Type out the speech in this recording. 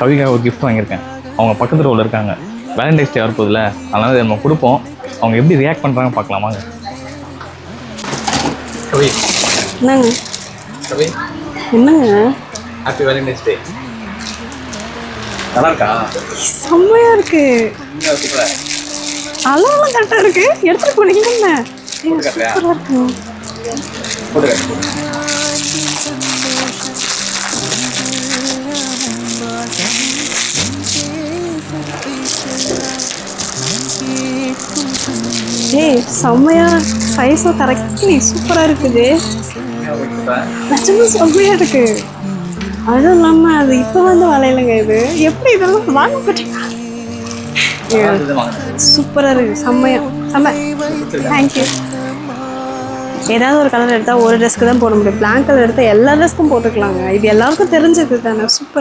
கவிக்காக ஒரு gift வாங்கியிருக்கேன். அவங்க பக்கத்து ரோவில் இருக்காங்க. வேலண்டைன்ஸ் டே வரப்போகுதுல அதனால இதை நம்ம கொடுப்போம். அவங்க எப்படி ரியாக்ட் பண்ணுறாங்க பார்க்கலாமாங்க கவி. என்னங்க? கவி. என்னங்க? ஹாப்பி வேலண்டைன்ஸ் டே நல்லா இருக்கா. செம்மையா இருக்கு அளவுலாம் கரெக்டாக இருக்கு. எடுத்துட்டு போனீங்க என்ன? ஏங்க, காட்டுறியா? சூப்பரா இருக்கு. போட்டுக்க செம்மையா சைஸும் கரெக்ட்லி சூப்பராக இருக்குது. நிஜமா செம்மையா இருக்கு. அதுவும் இல்லாமல் அது இப்போ வந்து வளையலுங்க இது. எப்படி இதெல்லாம் வாங்க போட்டீங்க சூப்பராக இருக்கு செம்மையா. செம்ம. தேங்க்யூ ஏதாவது ஒரு கலர் எடுத்தால் ஒரு ட்ரெஸ்க்கு தான் போட முடியும். பிளாங்க் கலர் எடுத்தால் எல்லா ட்ரெஸ்க்கும் போட்டுக்கலாங்க. இது எல்லாருக்கும் தெரிஞ்சது தானே. சூப்பர்